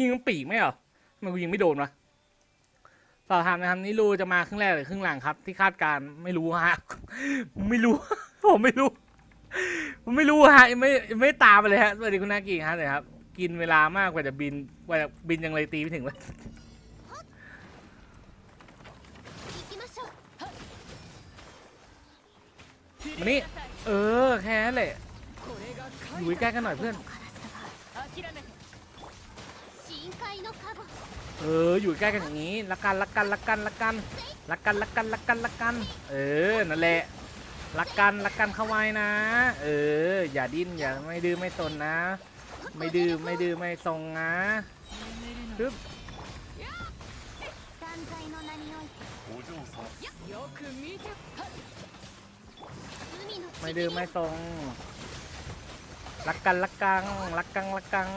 ยิงปีกไม่เหรอมันกูยิงไม่โดนวะสอบถามนะครับนี่รูจะมาครึ่งแรกหรือครึ่งหลังครับ ที่คาดการไม่รู้ฮะไม่รู้ผมไม่รู้ผมไม่รู้ฮะไม่ไม่ตามไปเลยฮะสวัสดีคุณนากีฮะเลยครับ กินเวลามากกว่าจะบินกว่าจะบินยังไรตีไม่ถึงเลยมานี่เออแค่นั้นแหละอยู่ใกล้กันหน่อยเพื่อน เออ อยู่ใกล้กันอย่างนี้ละกันละกันละกันละกันละกันละกันละกันละกัน เออ นั่นแหละละกันละกันเข้าไว้นะ เออ อย่าดิ้นอย่าไม่ดื้อไม่ตนนะ ไม่ดื้อไม่ดื้อไม่ทรงนะปึ๊บไม่ดื้อไม่ทรงรักกันรักกังรักกังรักกัง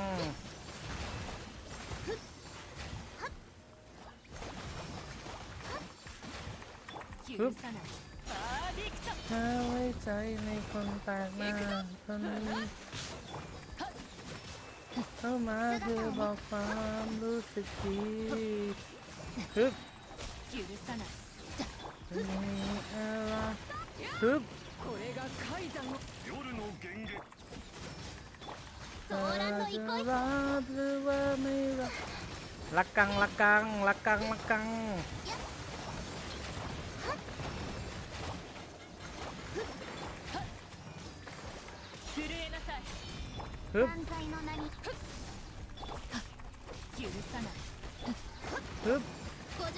ึบเธอไว้ใจในคนแปลกหน้าคนนี้เข้ามาเธอบอกความรู้สึกดีฮึบมีอะไรฮึเธล่ารับรักกังรักกังรักกังรักกัง ฮึบฮึบ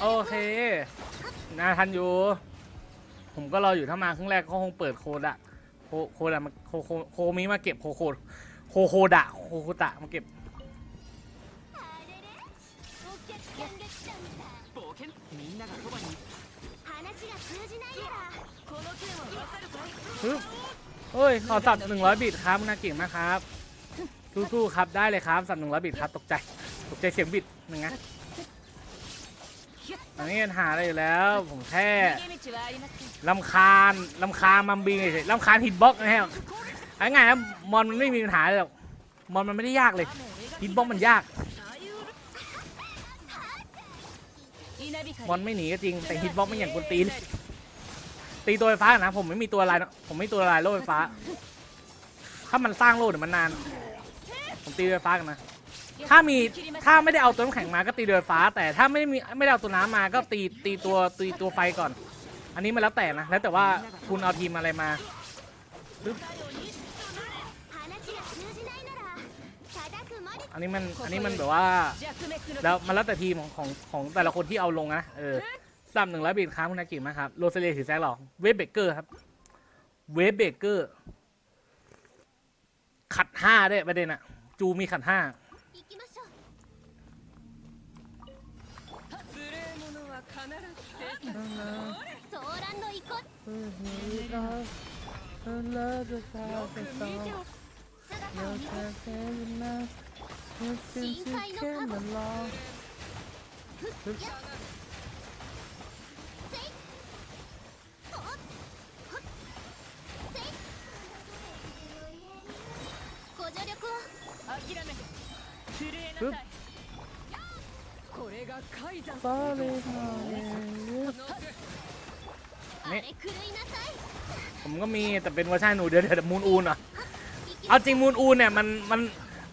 โอเคนะทันอยู่ ผมก็รออยู่ถ้ามาครั้งแรกก็คงเปิดโคดะโคโคดะมาโคโคมีมาเก็บโคโคโคโคดะโคโคตะมาเก็บฮึบเฮ้ยขอสับหนึ่งร้อยบิตครับนาเก่งมากครับ สู้ๆครับได้เลยครับสัตว์หนึ่งร้บิดครับตกใจตกใจเสียงบิดหนึ่งนะมันนี้ปัญหาอะไรอยู่แล้ว ผมแค่ลำคาญลำคาญมัมบีเฉลำคาญฮิตบ็อกนะฮะไอาง่ายๆะมอนมันไม่มีปัญหาเลยหรอกมอนมันไม่ได้ยากเลยฮิตบ็อกมันยาก มอนไม่หนีก็จริงแต่ฮิตบ็อกไม่อย่างคนตีนตีตัวไฟฟ้านะผมไม่มีตัวอะไรผมไม่มีตัวลายโล่ไฟฟ้า ถ้ามันสร้างโล่เดี๋ยวมันนาน ผมตีเรือฟ้ากันนะ ถ้ามีถ้าไม่ได้เอาตัวน้ำแข็งมาก็ตีเรือฟ้า แต่ถ้าไม่ไมีไม่ได้เอาตัวน้ำมาก็ตีตีตัวตีตัวไฟก่อน อันนี้มันแล้วแต่นะแล้วแต่ว่าคุณเอาทีมอะไรมาอันนี้มันอันนี้มันแบบว่าแล้วมันแล้วแต่ทีมของของของแต่ละคนที่เอาลงนะเออสามหนึ่งร้อยบิตค้าบคุณนากิมะครับโรเซเลียถือแซกหรอเวฟเบเกอร์ครับเวฟเบเกอร์ขัดห้าได้ประเด็นอะ จูมีขัดห้า行ึ๊บบาเลยนี่ผมก็มีแต่เป็นว่าชันหนูเดือยเดี๋ยมูนอูนอะเอาจริงมูนอูนเนี่ยมันมัน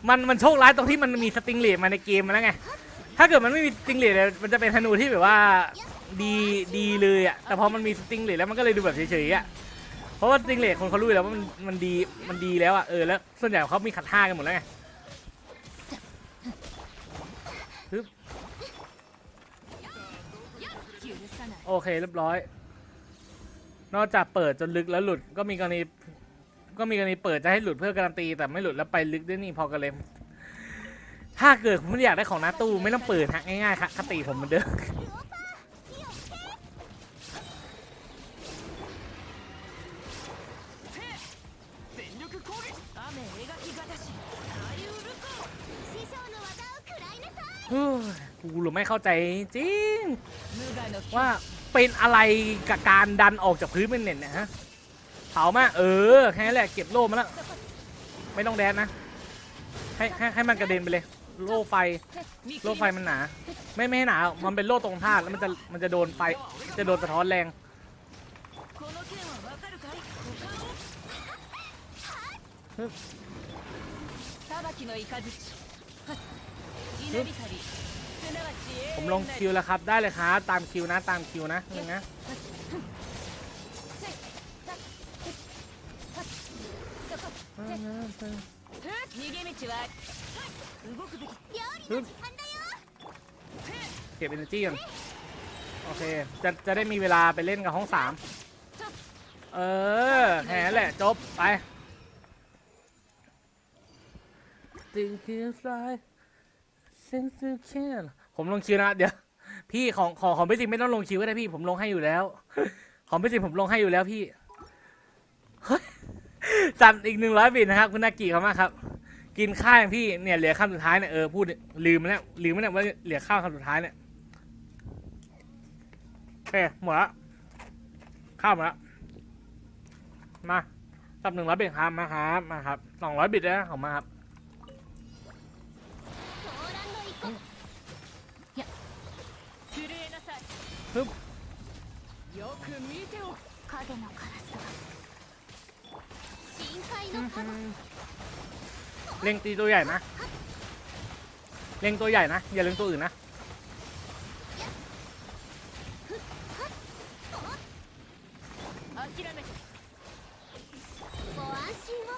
มันมันโชคร้ายตรงที่มันมีสติงเลดมาในเกมมาแล้วไงถ้าเกิดมันไม่มีสติงเลียมันจะเป็นธนูที่แบบว่าดีดีเลยอะแต่พอมันมีสติงเลดแล้วมันก็เลยดูแบบเฉยๆอะเพราะว่าสติงเลดคนเขารู้แล้วว่ามันมันดีมันดีแล้วอะเออแล้วส่วนใหญ่เขามีขัดท่ากันหมดแล้วไง โอเคเรียบร้อย นอกจากเปิดจนลึกแล้วหลุดก็มีกรณีก็มีกรณีเปิดจะให้หลุดเพื่อการันตีแต่ไม่หลุดแล้วไปลึกด้วยนี่พอกันเลมถ้าเกิดผมไอยากได้ของหน้าตู้ไม่ต้องเปิดฮะง่ายๆครัคติผมมันเดิม กูหรือไม่เข้าใจจริง ว่าเป็นอะไรกับการดันออกจากพื้นเป็นเน็ตนะฮะเผามาเออแค่นั้นแหละเก็บโล่มาแล้ว ไม่ต้องแดนนะ ให้ให้ให้มันกระเด็นไปเลย โล่ไฟ โล่ไฟมันหนา ไม่ไม่ให้หนา มันเป็นโล่ตรงท่าแล้วมันจะมันจะโดนไฟ จะโดนสะท้อนแรง ผมลงคิวแล้วครับ ได้เลยครับ ตามคิวนะ ตามคิวนะนี่นะเก็บเอเนจีก่อนโอเค จะ จะได้มีเวลาไปเล่นกับห้องสามเออแหแหละ จบ ไปติงคิวไล since you can ผมลงคิวนะเดี๋ยว พี่ของของของพี่สิงไม่ต้องลงคิวก็ได้พี่ ผมลงให้อยู่แล้ว ของพี่สิงผมลงให้อยู่แล้วพี่จัดอีกหนึ่งร้อยบิตนะครับ คุณนากิเขามากครับ กินข้าวอย่างพี่เนี่ยเหลือคำสุดท้ายเนี่ยเออพูดลืมไปแล้วลืมไปแล้วว่าเหลือข้าวคำสุดท้ายเนี่ยโอเคหมดละข้าวหมดละมาสับหนึ่งร้อยบิตครับมาครับมาครับสองร้อยบิตนะของมาครับ ฮึบ よく見ておく影のカラスが深海のカモ เล็งตีตัวใหญ่นะเล็งตัวใหญ่นะอย่าเล็งตัวอื่นนะ 諦めてご安心を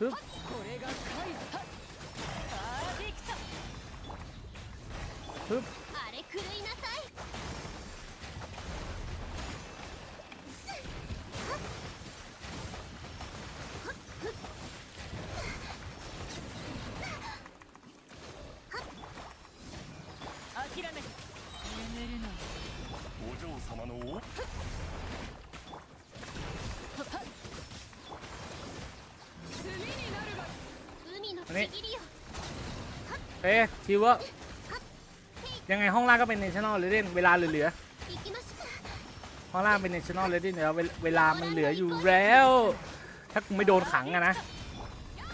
ฮึบ これがカイザパーフェクト ฮึบ นี้เอ๊ะคิวเวอร์ยังไงห้องล่างก็เป็นเนชั่นอลเลดเดนเวลาเหลือๆห้องล่างเป็นเนชั่นอลเลดเดนเดี๋ยวเวลามันเหลืออยู่แล้ว ถ้ากูไม่โดนขังอะนะ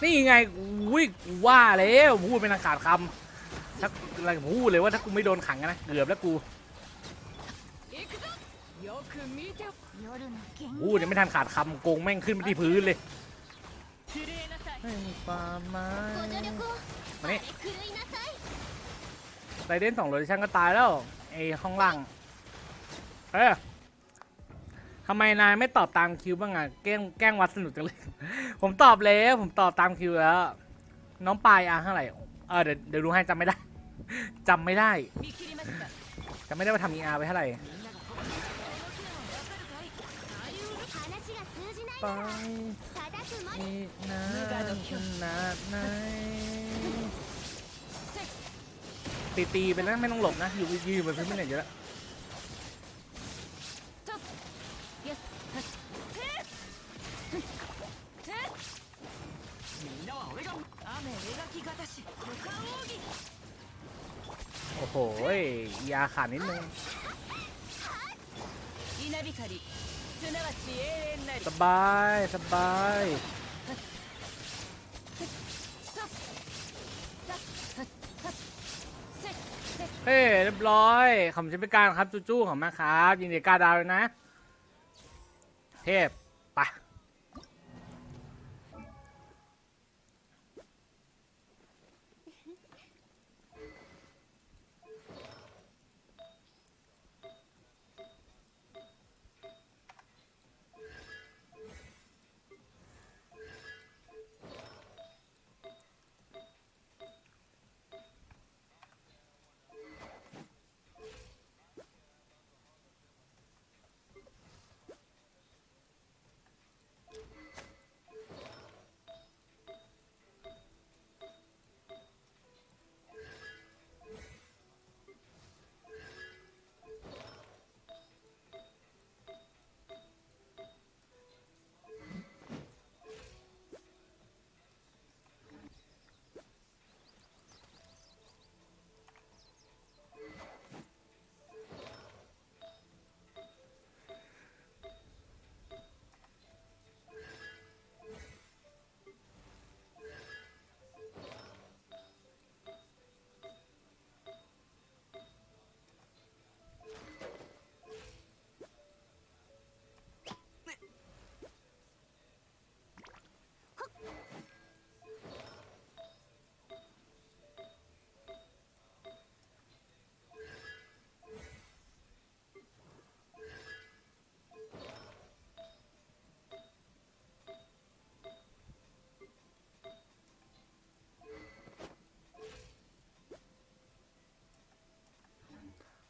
นี่ไงวิว่าแล้วพูดเป็นขาดคำถ้าอะไรพูดเลยว่าถ้ากูไม่โดนขังนะเกือบแล้วกูพูดยังไม่ทันขาดคำโกงแม่งขึ้นไปที่พื้นเลย ให้ความหมามานี่ไรเดนสองโลเดชั่นก็ตายแล้วไอ้ห้องล่างเออทำไมนายไม่ตอบตามคิวบ้างอะแกล้งแกล้งวัดสนุกจังเลย ผมตอบแล้ว ผมตอบตามคิวแล้ว น้องปลายอาเท่าไหร่เออเดี๋ยวเดี๋ยวดูให้จำไม่ได้จำไม่ได้จำไม่ได้ว่าทำอีอาไปเท่าไหร่ไป อีกนานนานตีตีไปนะไม่ต้องหลบนะ อยู่ยืนไปพื้นไม่ไหนอยู่แล้วโอ้โหยาขาดนิดนึง สบายสบายเฮ้ยเรียบร้อยขอบคุณเป็นการครับจูจูของมาครับ ยินดีกาดาวเลยนะ เทพ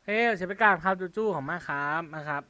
เฮ้ยเชฟไปกลางครับจูจูของมากครับนะครับ